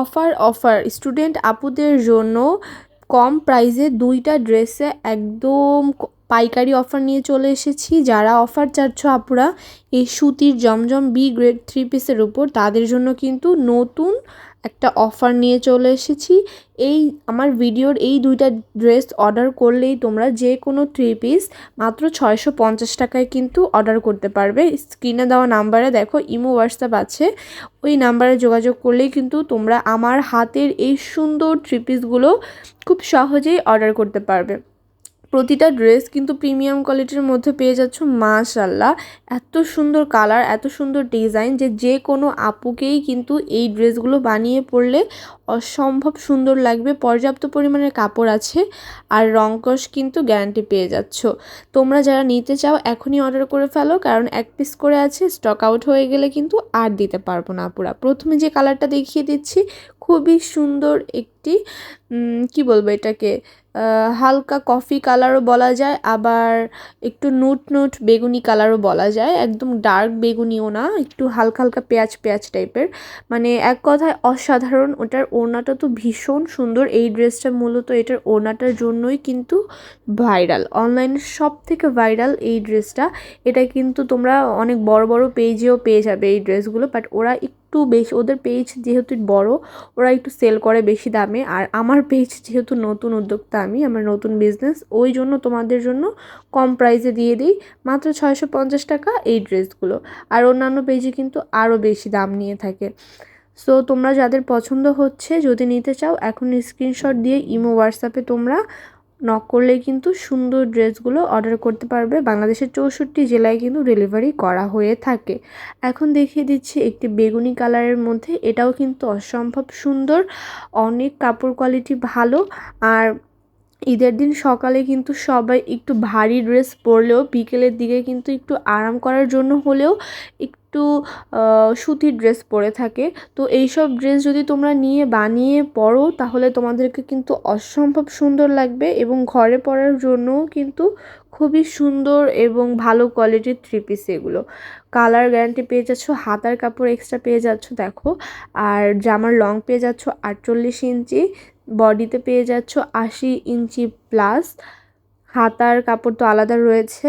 Offer offer. Student আপুদের জন্য কম প্রাইসে দুইটা ড্রেসে একদম পাইকারি অফার নিয়ে চলে এসেছি। যারা অফার চাচ্ছ আপুরা, এই সুতির জমজম বি গ্রেড থ্রি পিসের উপর, তাদের জন্য কিন্তু নতুন একটা অফার নিয়ে চলে এসেছি। এই আমার ভিডিওর এই দুইটা ড্রেস অর্ডার করলেই তোমরা যে কোনো থ্রি পিস মাত্র ছয়শো পঞ্চাশ টাকায় কিন্তু অর্ডার করতে পারবে। স্ক্রিনে দেওয়া নাম্বারে দেখো, ইমো, হোয়াটসঅ্যাপ আছে। ওই নাম্বারে যোগাযোগ করলেই কিন্তু তোমরা আমার হাতের এই সুন্দর থ্রি পিসগুলো খুব সহজেই অর্ডার করতে পারবে। প্রতিটা ড্রেস কিন্তু প্রিমিয়াম কোয়ালিটির মধ্যে পেয়ে যাচ্ছ মাশাল্লাহ এত সুন্দর কালার এত সুন্দর ডিজাইন যে যে কোনো আপুকেই কিন্তু এই ড্রেসগুলো বানিয়ে পরলে অসম্ভব সুন্দর লাগবে। পর্যাপ্ত পরিমাণের কাপড় আছে আর রংকশ কিন্তু গ্যারান্টি পেয়ে যাচ্ছ। তোমরা যারা নিতে চাও, এখনই অর্ডার করে ফেলো, কারণ এক পিস করে আছে স্টক আউট হয়ে গেলে কিন্তু আর দিতে পারব না পুরা প্রথমে যে কালারটা দেখিয়ে দিচ্ছি খুবই সুন্দর একটি কি বলব এটাকে হালকা কফি কালারও বলা যায়, আবার একটু নুট নুট বেগুনি কালারও বলা যায়, একদম ডার্ক বেগুনিও না, একটু হালকা হালকা পেঁয়াজ পেঁয়াজ টাইপের মানে এক কথায় অসাধারণ, ওটার ওড়নাটা তো ভীষণ সুন্দর, এই ড্রেসটা মূলত এটার ওড়নাটার জন্যই কিন্তু ভাইরাল অনলাইনে সব থেকে ভাইরাল এই ড্রেসটা, এটা কিন্তু তোমরা অনেক বড় বড় পেজেও পেয়ে যাবে এই ড্রেসগুলো বাট ওরা একটু বেশি, ওদের পেজ যেহেতু বড়, ওরা একটু সেল করে বেশি দামে। আর আমার পেজ যেহেতু নতুন উদ্যোক্তা আমি, আমার নতুন বিজনেস ওই জন্য তোমাদের জন্য কম প্রাইসে দিয়ে দিই। মাত্র ছয়শো পঞ্চাশ টাকা এই ড্রেসগুলো আর অন্যান্য পেজে কিন্তু আরও বেশি দাম নিয়ে থাকে। সো তোমরা যাদের পছন্দ হচ্ছে, যদি নিতে চাও, এখন স্ক্রিনশট দিয়ে, ইমো হোয়াটসঅ্যাপে তোমরা নক করলেই কিন্তু সুন্দর ড্রেসগুলো অর্ডার করতে পারবে। বাংলাদেশের চৌষট্টি জেলায় কিন্তু ডেলিভারি করা হয়ে থাকে। এখন দেখিয়ে দিচ্ছি একটি বেগুনি কালারের মধ্যে। এটাও কিন্তু অসম্ভব সুন্দর, অনেক কাপড় কোয়ালিটি ভালো। আর ঈদের দিন সকালে কিন্তু সবাই একটু ভারী ড্রেস পরলেও বিকেলের দিকে কিন্তু একটু আরাম করার জন্য হলেও একটু সুতির ড্রেস পরে থাকে। তো এইসব ড্রেস যদি তোমরা নিয়ে বানিয়ে পরো, তাহলে তোমাদেরকে কিন্তু অসম্ভব সুন্দর লাগবে এবং ঘরে পরার জন্যও কিন্তু খুবই সুন্দর এবং ভালো কোয়ালিটির থ্রি পিস এগুলো। কালার গ্যারান্টি পেয়ে যাচ্ছ, হাতার কাপড় এক্সট্রা পেয়ে যাচ্ছ, দেখো। আর জামার লং পেয়ে যাচ্ছ, আটচল্লিশ ইঞ্চি। বডিতে পেয়ে যাচ্ছ আশি ইঞ্চি প্লাস। হাতার কাপড় তো আলাদা রয়েছে।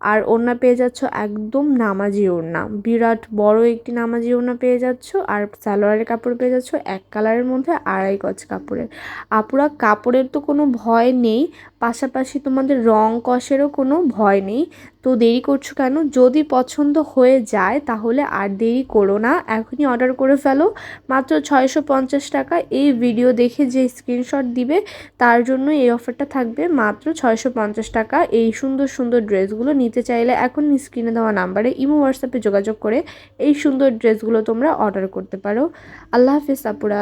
আর ওড়না পেয়ে যাচ্ছ একদম নামাজি ওড়না। বিরাট বড় একটি নামাজি ওড়না পেয়ে যাচ্ছ আর সালোয়ারের কাপড় পেয়ে যাচ্ছ এক কালারের মধ্যে আড়াই গজ কাপড়ের। আপুরা, কাপড়ের তো কোনো ভয় নেই, পাশাপাশি তোমাদের রং কষেরও কোনো ভয় নেই। তো দেরি করছ কেন? যদি পছন্দ হয়ে যায় তাহলে আর দেরি করো না। এখনই অর্ডার করে ফেলো। মাত্র ছয়শো পঞ্চাশ টাকা। এই ভিডিও দেখে যে স্ক্রিনশট দিবে, তার জন্য এই অফারটা থাকবে মাত্র ছয়শো পঞ্চাশ টাকা। এই সুন্দর সুন্দর ড্রেসগুলো নিতে চাইলে এখন স্ক্রিনে দেওয়া নাম্বারে ইমো, হোয়াটসঅ্যাপে যোগাযোগ করে এই সুন্দর ড্রেসগুলো তোমরা অর্ডার করতে পারো। আল্লাহ হাফিজ আপুরা।